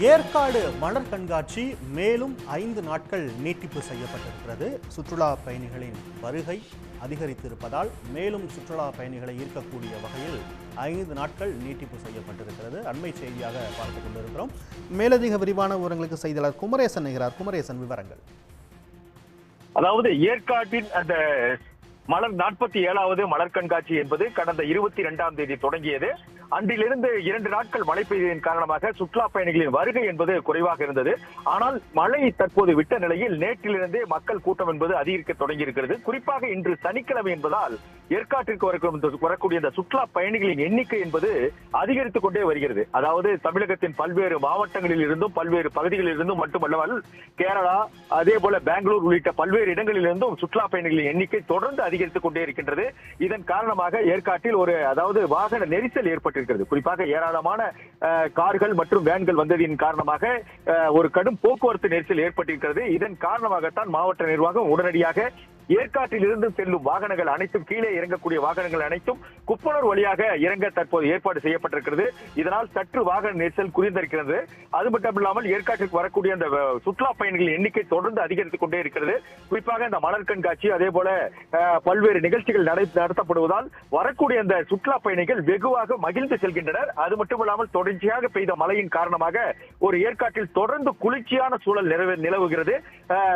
ஏற்காடு மலர் கண்காட்சி மேலும் ஐந்து நாட்கள் நீட்டிப்பு செய்யப்பட்டிருக்கிறது. சுற்றுலா பயணிகளின் வருகை அதிகரித்திருப்பதால் மேலும் சுற்றுலா பயணிகளை ஈர்க்கக்கூடிய வகையில் ஐந்து நாட்கள் நீட்டிப்பு செய்யப்பட்டிருக்கிறது. அண்மை செய்தியாக பார்த்துக் கொண்டிருக்கிறோம். மேலதிக விரிவான விவரங்களுக்கு செய்தியாளர் குமரேசன் நிகரார் குமரேசன் விவரங்கள். அதாவது ஏற்காட்டின் அந்த மலர் நாற்பத்தி ஏழாவது மலர் கண்காட்சி என்பது கடந்த இருபத்தி இரண்டாம் தேதி தொடங்கியது. அன்றிலிருந்து இரண்டு நாட்கள் மழை பெய்ததன் காரணமாக சுற்றுலா பயணிகளின் வருகை என்பது குறைவாக இருந்தது. ஆனால் மழை தற்போது விட்ட நிலையில் நேற்றிலிருந்தே மக்கள் கூட்டம் என்பது அதிகரிக்க தொடங்கி இருக்கிறது குறிப்பாக இன்று சனிக்கிழமை என்பதால் ஏற்காட்டிற்கு வரக்கூடிய வரக்கூடிய இந்த சுற்றுலா பயணிகளின் எண்ணிக்கை என்பது அதிகரித்துக் கொண்டே வருகிறது. அதாவது தமிழகத்தின் பல்வேறு மாவட்டங்களில் இருந்தும் பல்வேறு பகுதிகளில் இருந்தும் மட்டுமல்லாமல் கேரளா அதே போல பெங்களூர் உள்ளிட்ட பல்வேறு இடங்களில் இருந்தும் சுற்றுலா பயணிகளின் எண்ணிக்கை தொடர்ந்து அதிகரித்துக் கொண்டே இருக்கின்றது. இதன் காரணமாக ஏற்காட்டில் ஒரு அதாவது வாகன நெரிசல் ஏற்பட்டிருக்கிறது. குறிப்பாக ஏராளமான கார்கள் மற்றும் வேன்கள் வந்ததின் காரணமாக ஒரு கடும் போக்குவரத்து நெரிசல் ஏற்பட்டிருக்கிறது. இதன் காரணமாகத்தான் மாவட்ட நிர்வாகம் உடனடியாக ஏற்காட்டில் இருந்து செல்லும் வாகனங்கள் அனைத்தும் கீழே இறங்கக்கூடிய வாகனங்கள் அனைத்தும் குப்பனூர் வழியாக இறங்க தற்போது ஏற்பாடு செய்யப்பட்டிருக்கிறது. இதனால் சற்று வாகன நெரிசல் குறிந்திருக்கிறது அது மட்டும் இல்லாமல் ஏற்காட்டிற்கு வரக்கூடிய அந்த சுற்றுலா பயணிகளின் எண்ணிக்கை தொடர்ந்து அதிகரித்துக் கொண்டே இருக்கிறது. குறிப்பாக இந்த மலர் கண்காட்சி அதே போல பல்வேறு நிகழ்ச்சிகள் நடை- நடத்தப்படுவதால் வரக்கூடிய அந்த சுற்றுலா பயணிகள் வெகுவாக மகிழ்ந்து செல்கின்றனர். அது மட்டும் இல்லாமல் தொடர்ச்சியாக பெய்த மழையின் காரணமாக ஒரு ஏற்காட்டில் தொடர்ந்து குளிர்ச்சியான சூழல் நிலவு- நிலவுகிறது.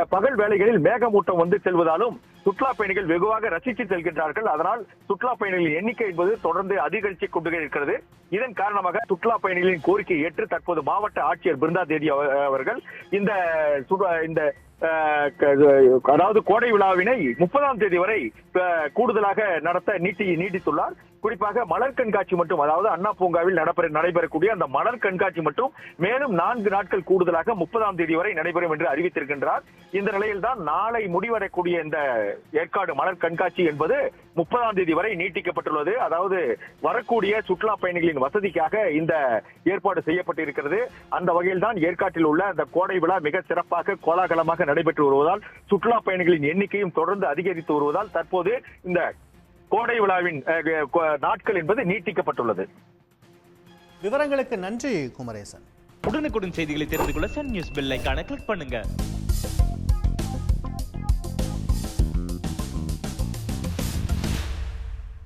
பகல் வேளைகளில் மேகமூட்டம் வந்து செல்வதாலும் சுற்றுலா பயணிகள் வெகுவாக ரசித்து செல்கின்றார்கள். அதனால் சுற்றுலா பயணிகளின் எண்ணிக்கை என்பது தொடர்ந்து அதிகரித்து கொண்டு இருக்கிறது. இதன் காரணமாக சுற்றுலா பயணிகளின் கோரிக்கையை ஏற்று தற்போது மாவட்ட ஆட்சியர் பிருந்தா தேதி அவர்கள் இந்த இந்த அதாவது கோடை விழாவினை முப்பதாம் தேதி வரை கூடுதலாக நடத்த நீட்டி நீட்டித்துள்ளார். குறிப்பாக மலர் கண்காட்சி மட்டும் அதாவது அண்ணா பூங்காவில் நடைபெற நடைபெறக்கூடிய அந்த மலர் கண்காட்சி மட்டும் மேலும் நான்கு நாட்கள் கூடுதலாக முப்பதாம் தேதி வரை நடைபெறும் என்று அறிவித்திருக்கின்றார். இந்த நிலையில்தான் நாளை முடிவடையக்கூடிய இந்த ஏற்காடு மலர் கண்காட்சி என்பது முப்பதாம் தேதி வரை நீட்டிக்கப்பட்டுள்ளது. அதாவது வரக்கூடிய சுற்றுலா பயணிகளின் வசதிக்காக இந்த ஏற்பாடு செய்யப்பட்டிருக்கிறது. அந்த வகையில் தான் ஏற்காட்டில் உள்ள அந்த கோடை விழா மிக சிறப்பாக கோலாகலமாக நடைபெற்று வருவதால் சுற்றுலா பயணிகளின் எண்ணிக்கையும் தொடர்ந்து அதிகரித்து வருவதால் தற்போது இந்த கோடை விழாவின் நாட்கள் என்பது நீட்டிக்கப்பட்டுள்ளது. விவரங்களுக்கு நன்றி குமரேசன். உடனுக்குடன் செய்திகளை தெரிந்து கொள்ள சன் நியூஸ் பெல் ஐகானை கிளிக் பண்ணுங்க.